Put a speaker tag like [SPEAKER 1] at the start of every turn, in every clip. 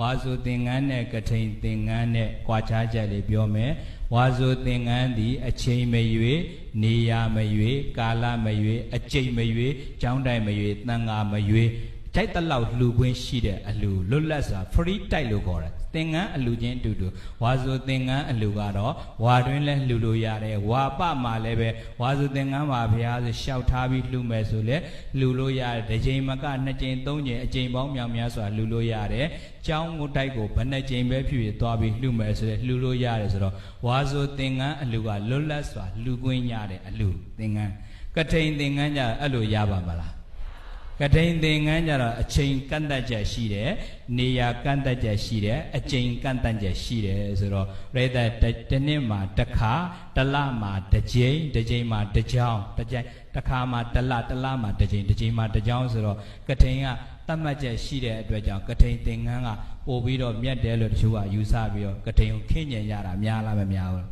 [SPEAKER 1] ဝါဆိုသင်္ကန်းနဲ့ကထိန်သင်္ကန်းနဲ့ကြွားချချက်လေးပြောမယ်ဝါဆိုသင်္ကန်းသည်အချိန်မရွေနေရာမရွေကာလမရွေအချိန်မရွေကြောင်းတိုင်မရွေတန်ဃာမရွေ ကြိုက်တဲ့လောက်လှူခွင့်ရှိတဲ့အလူလွတ်လပ်စွာ free တိုက်လို့ခေါ်တယ်သင်္ကန်းအလူချင်းအတူတူဝါဆိုသင်္ကန်းအလူကတော့ဝါတွင်းလဲလှူလို့ရတယ်ဝါပမှာလည်းပဲဝါဆိုသင်္ကန်းပါဘုရားဆိုရှောက်ထားပြီးလှူမယ်ဆိုလဲလှူလို့ရတယ်တစ်ချိန်မကနှစ်ချိန်သုံးချိန်အချိန်ပေါင်းမြောက်များစွာလှူလို့ရတယ်ကျောင်းကိုတိုက်ကိုဘယ်နှစ်ချိန်ပဲဖြစ်ဖြစ်သွားပြီးလှူမယ်ဆိုလဲလှူလို့ရတယ်ဆိုတော့ဝါဆိုသင်္ကန်းအလူကလွတ်လပ်စွာလှူခွင့်ရတဲ့အလူသင်္ကန်းကထိန်သင်္ကန်းကြအဲ့လိုရပါမလား ကထိန်သင်္ကန်းကြတော့အချိန်ကန့်တတ်ချက်ရှိတယ်နေရာကန့်တတ်ချက်ရှိတယ်အချိန်ကန့်တတ်ချက်ရှိတယ်ဆိုတော့ပရိသတ်တစ်တစ်နှစ်မှာတစ်ခါတစ်လမှာတစ်ကြိမ်တစ်ကြိမ်မှာတစ်ကြောင်းတစ်ကြိမ်တစ်ခါမှာတစ်လတစ်လမှာတစ်ကြိမ်တစ်ကြိမ်မှာတစ်ကြောင်းဆိုတော့ကထိန်ကတတ်မှတ်ချက်ရှိတဲ့အတွက်ကြောင့်ကထိန်သင်္ကန်းကပို့ပြီးတော့မြတ်တယ်လို့တချို့ကယူဆပြီးတော့ကထိန်ကိုခင့်ညင်ရတာများလားမများဘူးလား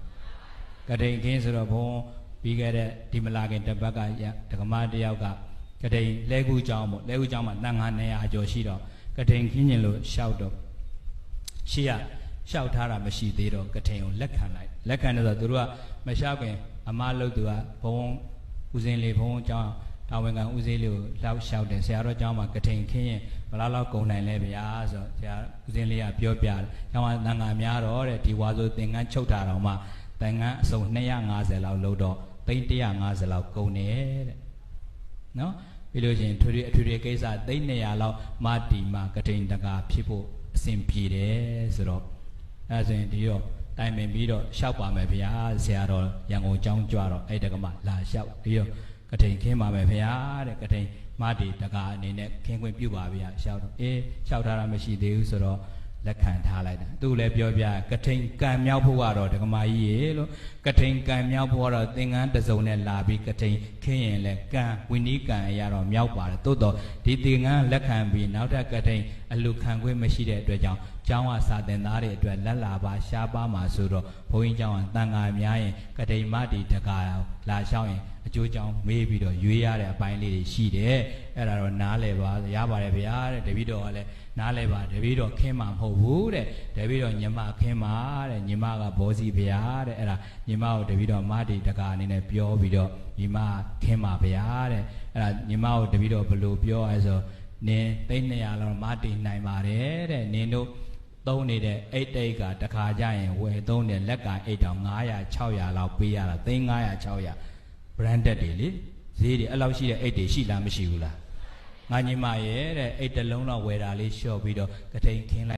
[SPEAKER 1] ကတိန်ခင်းဆိုတော့ဘုံပြီးခဲ့တဲ့ဒီမလာခင်တစ်ပတ်ကရဒကမတယောက်က ကတိန်လဲကူကျောင်းပေါ့လဲကူကျောင်းမှာတန်ခါ900ကျော်ရှိတော့ကတိန်ခင်းကျင်လို့ရှောက်တော့ရှေ့ကရှောက်ထားတာမရှိသေးတော့ကတိန်ကိုလက်ခံလိုက်လက်ခံတယ်ဆိုတော့သူတို့ကမရှောက်ခင် အမလို့သူကဘုံဦးစင်းလေးဘုံကျောင်းတာဝန်ခံဦးစင်းလေးကိုလောက်ရှောက်တယ်ဆရာတော်ကျောင်းမှာကတိန်ခင်းရင်ဘယ်လောက်လောက်ကုန်နိုင်လဲဗျာဆိုတော့ဆရာဦးစင်းလေးကပြောပြတယ်ကျောင်းကတန်ခါများတော့တဲ့ဒီဝါဆိုသင်္ကန်းချုပ်တာတော့မှတန်ငန်းအစုံ250လောက်လို့တော့သိန်း150လောက်ကုန်တယ်တဲ့ နော်ပြီးလို့ရှိရင်ထွေထွေအထွေထွေကိစ္စသိန်း200လောက်မတီမာကထိန်တကာဖြစ်ဖို့အစဉ်ပြေတယ်ဆိုတော့အဲဒါဆိုရင်ဒီတော့တိုင်ပင်ပြီးတော့ရှောက်ပါမယ်ဗျာဆရာတော်ရန်ကုန်ကျောင်းကြွတော့အဲ့တကမှလာလျှောက်ပြီးတော့ကထိန်ခင်းပါမယ်ဗျာတဲ့ကထိန်မတီတကာအနေနဲ့ခင်းခွင့်ပြုပါဗျာရှောက်တော့အေးရှောက်ထားတာမရှိသေးဘူးဆိုတော့ လက်ခံထားလိုက်တာသူလည်းပြောပြကထိန်ကံမြောက်ဖို့ကတော့ဒကမာကြီးရေလို့ကထိန်ကံမြောက်ဖို့ကတော့သင်္ကန်းတစ်စုံနဲ့လာပြီးကထိန်ခင်းရင်လည်းကံဝိနည်းကံအရာတော့မြောက်ပါတယ်သို့တော့ဒီသင်္ကန်းလက်ခံပြီးနောက်ထပ်ကထိန်အလူခံခွင့်မရှိတဲ့အတွက်ကြောင့်ကျောင်းကစာသင်သားတွေအတွက်လက်လာပါရှားပါမှာဆိုတော့ဘုန်းကြီးကျောင်းကတန်ဃာများရင်ကထိန်မတီတကာလာလျှောက်ရင်အကျိုးကြောင့်မေးပြီးတော့ရွေးရတဲ့အပိုင်းလေးတွေရှိတယ်အဲ့ဒါတော့နားလည်ပါရပါတယ်ဗျာတဲ့တပည့်တော်ကလည်းနားလဲပါတပည့်တော်ခင်းမှာမဟုတ်ဘူးတဲ့တပည့်တော်ညီမခင်းမှာတဲ့ညီမကဘောစီဗျာတဲ့အဲ့ဒါညီမကိုတပည့်တော်မတီတကာအနေနဲ့ပြောပြီးတော့ညီမခင်းမှာဗျာတဲ့အဲ့ဒါညီမကိုတပည့်တော်ဘယ်လိုပြောရဲဆိုနင်းသိန်း200လောက်မတီနိုင်ပါတယ်တဲ့နင်းတို့သုံးနေတဲ့အိတ်တိတ်ကတခါကြရင်ဝယ်သုံးတဲ့လက်ကအိတ်တောင်900 600လောက်ပေးရတာသိန်း900 600 branded တွေလေဈေးတွေအဲ့လောက်ရှိတဲ့အိတ်တွေရှိလားမရှိဘူးလား ငါညီမရဲ့တဲ့အိတ်တစ်လုံးတော့ဝယ်တာလေးလျှော့ပြီးတော့ကထိန်ခင်းလိုက်